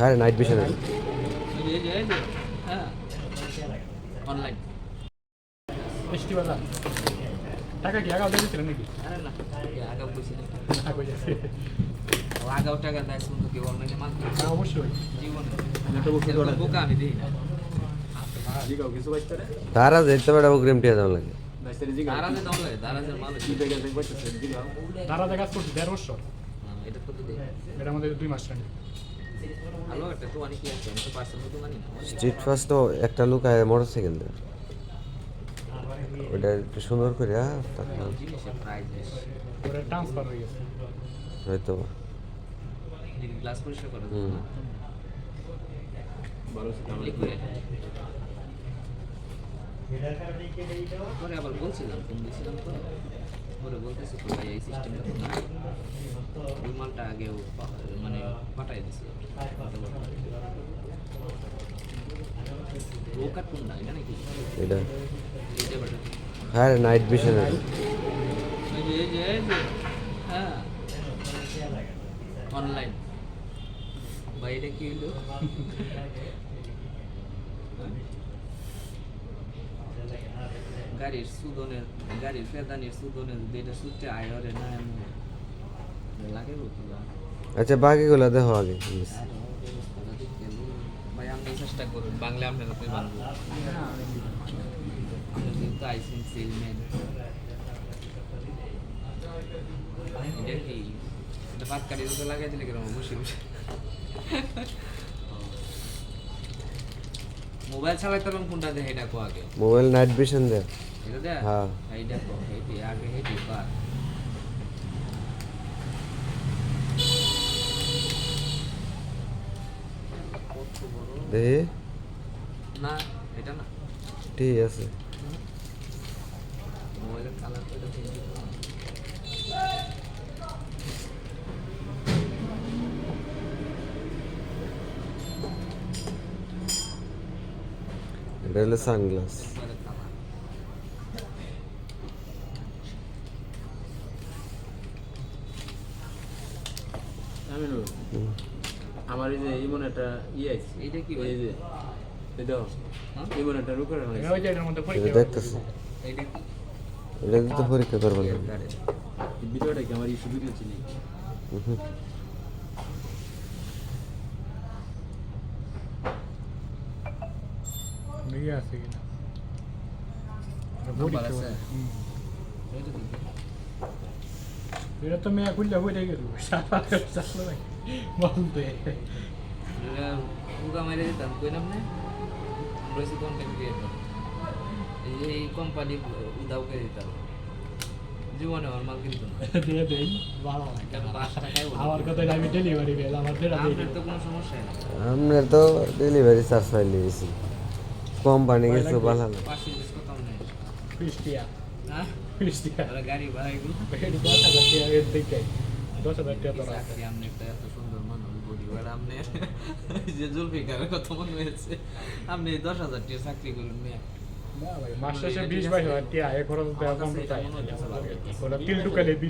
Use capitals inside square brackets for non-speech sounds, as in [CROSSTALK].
হ্যাঁ নাইট ভিশনের হ্যাঁ অনলাইন টাকা কি? আগাও দিয়েছিলেন নাকি? আরে না। আগাও বলছিলাম। টাকা কই যাচ্ছে আগাও টাকা দেয় শুনতো কেউ অনলাইনে মাল কিনে। হ্যাঁ অবশ্যই। জীবনে। বোকা আমি দিই। না তারা যেতে পারে অগ্রিম টিয়া দম লাগে। তারা দেখা করছি দেড় বছর। এটা কত এটা আমাদের দুই মাস স্ট্রিট ফার্স্ট তো একটা লোক আয় মোটর সাইকেল দেয়। ওইটা একটু সুন্দর করে হ্যাঁ হয়ে হয়তো। হুম। আবার বলছিলাম পরে বলতেছে তো ভাই এই সিস্টেমটা তো নাই ওই মালটা আগেও মানে পাঠাই দিছে। এটা নাকি? এটা। হ্যাঁ নাইট হ্যাঁ। অনলাইন এটা কি হলো [LAUGHS] গাড়ির সুদনের গাড়ির ফেদানির সুদনের যদি এটা সুদটা আয় হরে না এমন। লাগে আচ্ছা বাকিগুলো দেখো আগে ভাই আপনি চেষ্টা করুন বাংলা আপনারা বানবো আমরা যেহেতু আইসিন সেলম্যান এটা কি? এটা পাত কাটি লাগাই দিলে কীরকম বসে বসে। মোবাইল চালাইতে পারলাম কোনটা দেখে এটা কো আগে। মোবাইল নাইট ভিশন দেয়। এটা দেখ হ্যাঁ। এইটা কো হেঁটে আগে হেঁটে পার দেখি না এটা না। ঠিক আছে। মোবাইলের কালার তো এটা এটা হলো সানগ্লাস আমার এই যে ইমন একটা ই আছে এইটা কি এই যে এই দাও হ্যাঁ? ইমন একটা রুকার আছে। এটা দেখতেছি? এইটা কি? এটা তো পরীক্ষা করব ভিডিওটা কি আমার ইস্যু ভিডিও ছিল? উহুম। আছে কিনা এটা তো মেয়া খুললে হয়ে গেল বলতে এটা পুকা দিতাম কই না আমরা কন্টেন্ট ক্রিয়েটর এই কোম্পানি উদাও করে দিতাম জীবনে আমার মাল কিনতো না দিয়ে দেই ভালো আমার কথা আমি ডেলিভারি বেল আমার তো কোনো সমস্যাই না আমরা তো ডেলিভারি চার্জ পাই লিয়েছি কোম্পানি কিছু ভালো আপনি মনে দশ হাজার টাকা চাকরি করুন মাস শেষে বিশ বাইশ হাজার টাকা এ খরচ দেওয়া কম তিল টুকালে বিল।